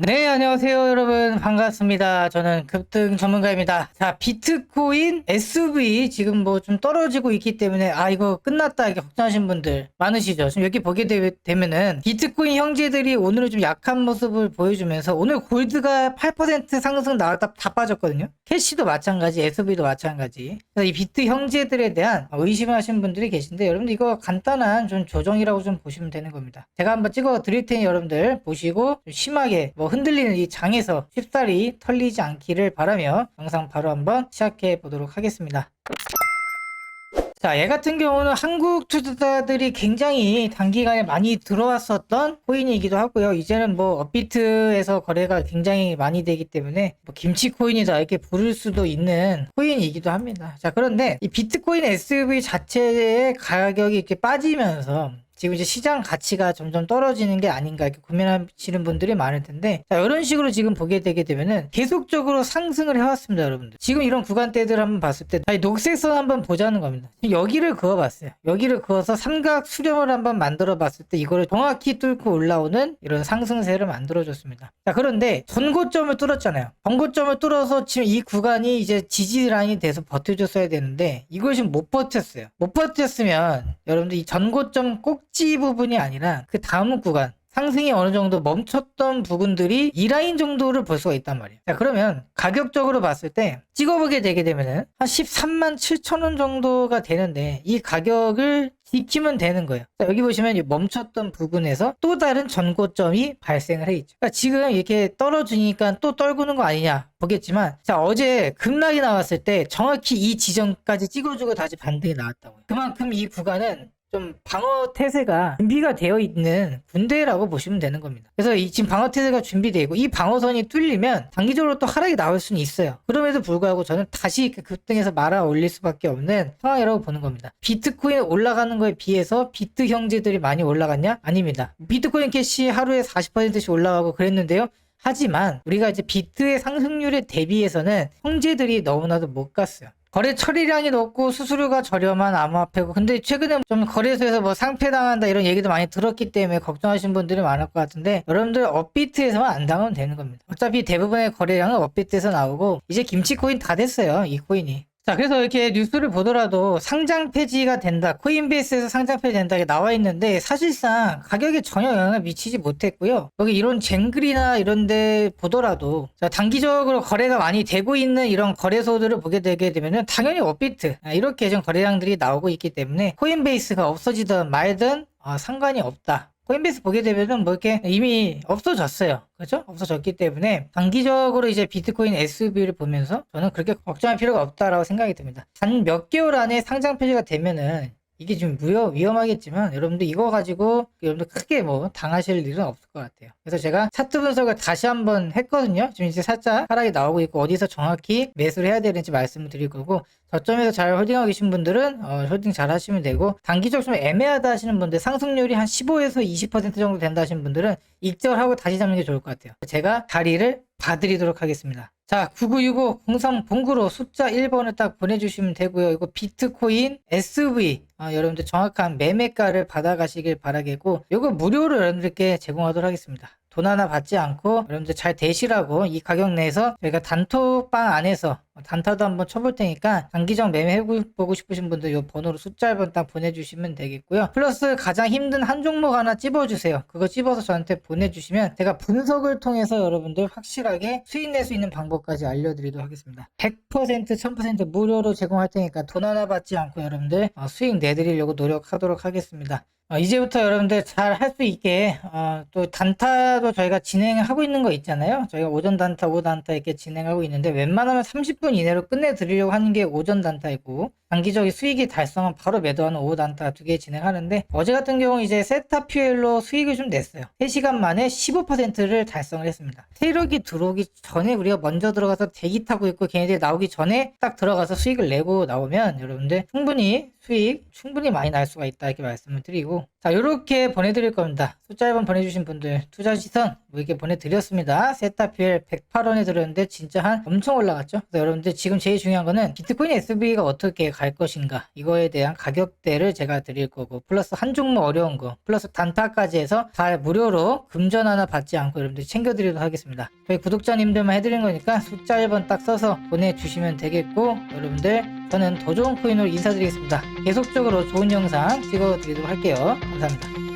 네, 안녕하세요, 여러분. 반갑습니다. 저는 급등 전문가입니다. 자, 비트코인 SV 지금 뭐 좀 떨어지고 있기 때문에, 아, 이거 끝났다, 이렇게 걱정하신 분들 많으시죠? 지금 여기 보게 되, 되면은, 비트코인 형제들이 오늘은 좀 약한 모습을 보여주면서, 오늘 골드가 8% 상승 나왔다 다 빠졌거든요? 캐시도 마찬가지, SV도 마찬가지. 이 비트 형제들에 대한 의심을 하시는 분들이 계신데, 여러분들 이거 간단한 좀 조정이라고 좀 보시면 되는 겁니다. 제가 한번 찍어 드릴 테니 여러분들 보시고, 좀 심하게 뭐 흔들리는 이 장에서 쉽사리 털리지 않기를 바라며 영상 바로 한번 시작해 보도록 하겠습니다. 자, 얘 같은 경우는 한국 투자자들이 굉장히 단기간에 많이 들어왔었던 코인이기도 하고요. 이제는 뭐 업비트에서 거래가 굉장히 많이 되기 때문에 뭐 김치 코인이다 이렇게 부를 수도 있는 코인이기도 합니다. 자, 그런데 이 비트코인 SV 자체의 가격이 이렇게 빠지면서 지금 이제 시장 가치가 점점 떨어지는 게 아닌가 이렇게 고민하시는 분들이 많을 텐데 자, 이런 식으로 지금 보게 되게 되면은 계속적으로 상승을 해왔습니다 여러분들. 지금 이런 구간대들 한번 봤을 때 아니, 녹색선 한번 보자는 겁니다. 여기를 그어봤어요. 여기를 그어서 삼각 수렴을 한번 만들어 봤을 때 이거를 정확히 뚫고 올라오는 이런 상승세를 만들어 줬습니다. 자 그런데 전고점을 뚫었잖아요. 전고점을 뚫어서 지금 이 구간이 이제 지지 라인이 돼서 버텨줬어야 되는데 이걸 지금 못 버텼어요. 못 버텼으면 여러분들 이 전고점 꼭지 부분이 아니라 그 다음 구간 상승이 어느 정도 멈췄던 부분들이 이 라인 정도를 볼 수가 있단 말이에요. 자, 그러면 가격적으로 봤을 때 찍어보게 되게 되면은 한 13만 7천 원 정도가 되는데 이 가격을 지키면 되는 거예요. 자, 여기 보시면 이 멈췄던 부분에서 또 다른 전고점이 발생을 해 있죠. 그러니까 지금 이렇게 떨어지니까 또 떨구는 거 아니냐 보겠지만 자 어제 급락이 나왔을 때 정확히 이 지점까지 찍어주고 다시 반등이 나왔다고요. 그만큼 이 구간은 좀 방어 태세가 준비가 되어 있는 군대라고 보시면 되는 겁니다. 그래서 이 지금 방어 태세가 준비되어 있고 이 방어선이 뚫리면 단기적으로 또 하락이 나올 수는 있어요. 그럼에도 불구하고 저는 다시 그 급등해서 말아 올릴 수밖에 없는 상황이라고 보는 겁니다. 비트코인 올라가는 거에 비해서 비트 형제들이 많이 올라갔냐? 아닙니다. 비트코인 캐시 하루에 40%씩 올라가고 그랬는데요. 하지만 우리가 이제 비트의 상승률에 대비해서는 형제들이 너무나도 못 갔어요. 거래 처리량이 높고 수수료가 저렴한 암호화폐고 근데 최근에 좀 거래소에서 뭐 상패당한다 이런 얘기도 많이 들었기 때문에 걱정하시는 분들이 많을 것 같은데 여러분들 업비트에서만 안 당하면 되는 겁니다. 어차피 대부분의 거래량은 업비트에서 나오고 이제 김치코인 다 됐어요 이 코인이 자, 그래서 이렇게 뉴스를 보더라도 상장 폐지가 된다, 코인베이스에서 상장 폐지된다 이게 나와 있는데 사실상 가격에 전혀 영향을 미치지 못했고요. 여기 이런 쟁글이나 이런데 보더라도 자, 단기적으로 거래가 많이 되고 있는 이런 거래소들을 보게 되게 되면은 당연히 업비트 아, 이렇게 좀 거래량들이 나오고 있기 때문에 코인베이스가 없어지든 말든 어, 상관이 없다. 코인베이스 보게 되면은 뭐 이렇게 이미 없어졌어요. 그죠? 없어졌기 때문에 단기적으로 이제 비트코인 SB를 보면서 저는 그렇게 걱정할 필요가 없다라고 생각이 듭니다. 단 몇 개월 안에 상장 폐지가 되면은 이게 좀 무여, 위험하겠지만 여러분들 이거 가지고 여러분들 크게 뭐 당하실 일은 없을 것 같아요. 그래서 제가 차트 분석을 다시 한번 했거든요. 지금 이제 살짝 하락이 나오고 있고 어디서 정확히 매수를 해야 되는지 말씀을 드릴 거고 저점에서 잘 홀딩하고 계신 분들은 어, 홀딩 잘 하시면 되고 단기적 좀 애매하다 하시는 분들 상승률이 한 15에서 20% 정도 된다 하시는 분들은 익절하고 다시 잡는 게 좋을 것 같아요. 제가 다리를 봐드리도록 하겠습니다. 자, 9965 0309로 숫자 1번을 딱 보내주시면 되고요. 이거 비트코인 SV 아, 여러분들 정확한 매매가를 받아가시길 바라겠고 이거 무료로 여러분들께 제공하도록 하겠습니다. 돈 하나 받지 않고 여러분들 잘 되시라고 이 가격 내에서 저희가 단톡방 안에서 단타도 한번 쳐볼 테니까 단기적 매매 해보고 싶으신 분들 이 번호로 숫자 1번 딱 보내주시면 되겠고요. 플러스 가장 힘든 한 종목 하나 찝어주세요. 그거 찝어서 저한테 보내주시면 제가 분석을 통해서 여러분들 확실하게 수익 낼 수 있는 방법까지 알려드리도록 하겠습니다. 100% 1000% 무료로 제공할 테니까 돈 하나 받지 않고 여러분들 어, 수익 내드리려고 노력하도록 하겠습니다. 어, 이제부터 여러분들 잘 할 수 있게 어, 또 단타도 저희가 진행하고 있는 거 있잖아요. 저희가 오전 단타, 오후 단타 이렇게 진행하고 있는데 웬만하면 30분 이내로 끝내드리려고 하는 게 오전 단타이고 단기적인 수익이 달성은 바로 매도하는 오후 단타 두 개 진행하는데 어제 같은 경우 이제 세타 퓨엘로 수익을 좀 냈어요. 3시간 만에 15%를 달성을 했습니다. 세력이 들어오기 전에 우리가 먼저 들어가서 대기 타고 있고 걔네들이 나오기 전에 딱 들어가서 수익을 내고 나오면 여러분들 충분히 수익 충분히 많이 날 수가 있다 이렇게 말씀을 드리고 자 이렇게 보내드릴 겁니다 숫자 1번 보내주신 분들 투자 시선 뭐 이렇게 보내드렸습니다 세타필 108원에 들었는데 진짜 한 엄청 올라갔죠 그래서 여러분들 지금 제일 중요한 거는 비트코인 SB가 어떻게 갈 것인가? 이거에 대한 가격대를 제가 드릴 거고 플러스 한 종목 어려운 거 플러스 단타까지 해서 다 무료로 금전 하나 받지 않고 여러분들 챙겨드리도록 하겠습니다. 저희 구독자님들만 해드린 거니까 숫자 1번 딱 써서 보내주시면 되겠고 여러분들 저는 더 좋은 코인으로 인사드리겠습니다. 계속적으로 좋은 영상 찍어드리도록 할게요. 감사합니다